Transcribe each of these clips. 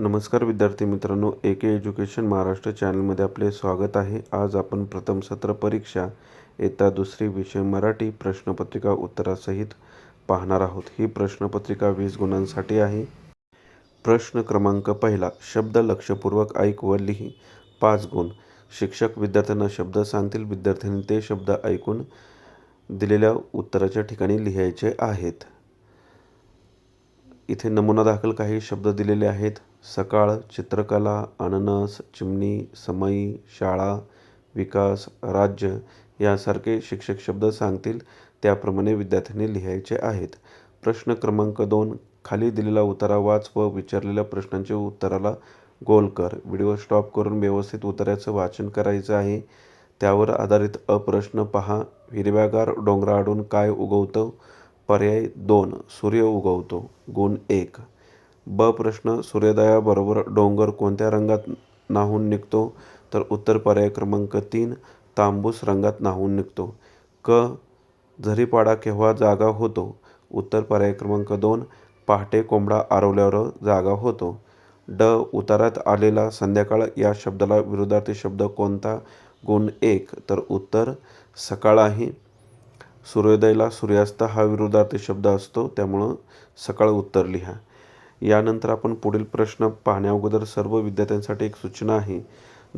नमस्कार विद्यार्थी मित्रांनो ए के एज्युकेशन महाराष्ट्र चॅनलमध्ये आपले स्वागत आहे. आज आपण प्रथम सत्र परीक्षा येता दुसरी विषय मराठी प्रश्नपत्रिका उत्तरासहित पाहणार आहोत. ही प्रश्नपत्रिका वीस गुणांसाठी आहे. प्रश्न क्रमांक पहिला शब्द लक्षपूर्वक ऐक व लिही. पाच गुण. शिक्षक विद्यार्थ्यांना शब्द सांगतील. विद्यार्थ्यांनी ते शब्द ऐकून दिलेल्या उत्तराच्या ठिकाणी लिहायचे आहेत. इथे नमुना दाखल काही शब्द दिलेले आहेत. सकाळ चित्रकला अननस चिमणी समयी शाळा विकास राज्य यासारखे शिक्षक शब्द सांगतील त्याप्रमाणे विद्यार्थ्यांनी लिहायचे आहेत. प्रश्न क्रमांक दोन खाली दिलेला उतारा वाच व विचारलेल्या प्रश्नांचे उत्तराला गोल कर. व्हिडिओ स्टॉप करून व्यवस्थित उत्तराचं वाचन करायचं आहे. त्यावर आधारित अप्रश्न पहा. हिरव्यागार डोंगराआडून काय उगवतं? पर्याय दोन सूर्य उगवतो. गुण एक. ब प्रश्न सूर्योदयाबरोबर डोंगर कोणत्या रंगात न्हाऊन निघतो? तर उत्तर पर्याय क्रमांक तीन तांबूस रंगात न्हाऊन निघतो. क झरीपाडा केव्हा जागा होतो? उत्तर पर्याय क्रमांक दोन पहाटे कोंबडा आरवल्यावर जागा होतो. ड उतारात आलेला संध्याकाळ या शब्दाला विरोधार्थी शब्द कोणता? गुण एक. तर उत्तर सकाळ आहे सूर्योदयला सूर्यास्त हा विरुद्धार्थी शब्द असतो त्यामुळं सकाळ उत्तर लिहा. यानंतर आपण पुढील प्रश्न पाहण्याअगोदर सर्व विद्यार्थ्यांसाठी एक सूचना आहे.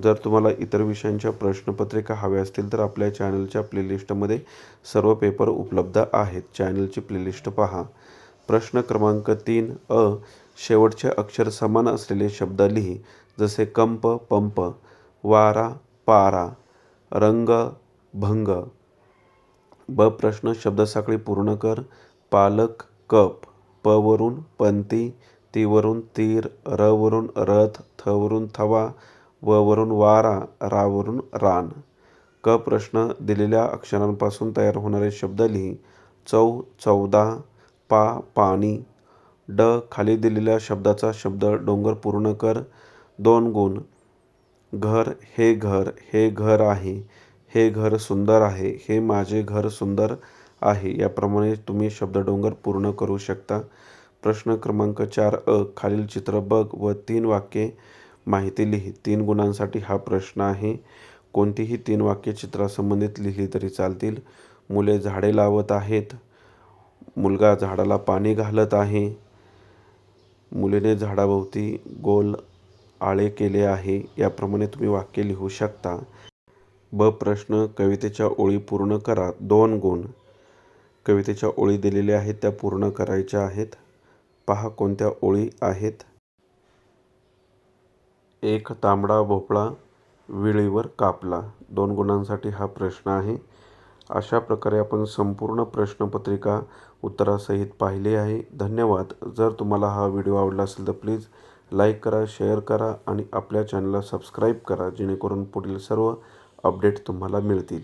जर तुम्हाला इतर विषयांच्या प्रश्नपत्रिका हव्या असतील तर आपल्या चॅनलच्या प्लेलिस्टमध्ये सर्व पेपर उपलब्ध आहेत. चॅनलची प्लेलिस्ट पहा. प्रश्न क्रमांक तीन अ शेवटचे अक्षर समान असलेले शब्द लिही जसे कंप पंप वारा पारा रंग भंग. ब प्रश्न शब्दसाखळी पूर्ण कर पालक कप. पवरून पंती तीवरून तीर रवरून रथ थवरून थवा व वरून वारा रावरून रान. क प्रश्न दिलेल्या अक्षरांपासून तयार होणारे शब्द लिही. चौ चौदा पा पाणी. ड खाली दिलेल्या शब्दाचा शब्द डोंगर पूर्ण कर. दोन गुण. घर हे घर हे घर आहे. हे घर सुंदर आहे. हे माझे घर सुंदर आहे. याप्रमाणे तुम्ही शब्द डोंगर पूर्ण करू शकता. प्रश्न क्रमांक चार अ. खालील चित्र बघ व तीन वाक्ये माहिती लिही. तीन गुणांसाठी हा प्रश्न आहे. कोणतीही तीन वाक्य चित्रासंबंधित लिहिली तरी चालतील. मुले झाडे लावत आहेत. मुलगा झाडाला पाणी घालत आहे. मुलीने झाडाभोवती गोल आळे केले आहे. याप्रमाणे तुम्ही वाक्य लिहू शकता. ब प्रश्न कवितेच्या ओळी पूर्ण करा. दोन गुण. कवितेच्या ओळी दिलेल्या आहेत त्या पूर्ण करायच्या आहेत. पहा कोणत्या ओळी आहेत. एक तांबडा भोपळा विळीवर कापला. दोन गुणांसाठी हा प्रश्न आहे. अशा प्रकारे आपण संपूर्ण प्रश्नपत्रिका उत्तरासहित पाहिली आहे. धन्यवाद. जर तुम्हाला हा व्हिडिओ आवडला असेल तर प्लीज लाईक करा शेअर करा आणि आपल्या चॅनलला सबस्क्राईब करा जेणेकरून पुढील सर्व अपडेट तुम्हाला मिळतील.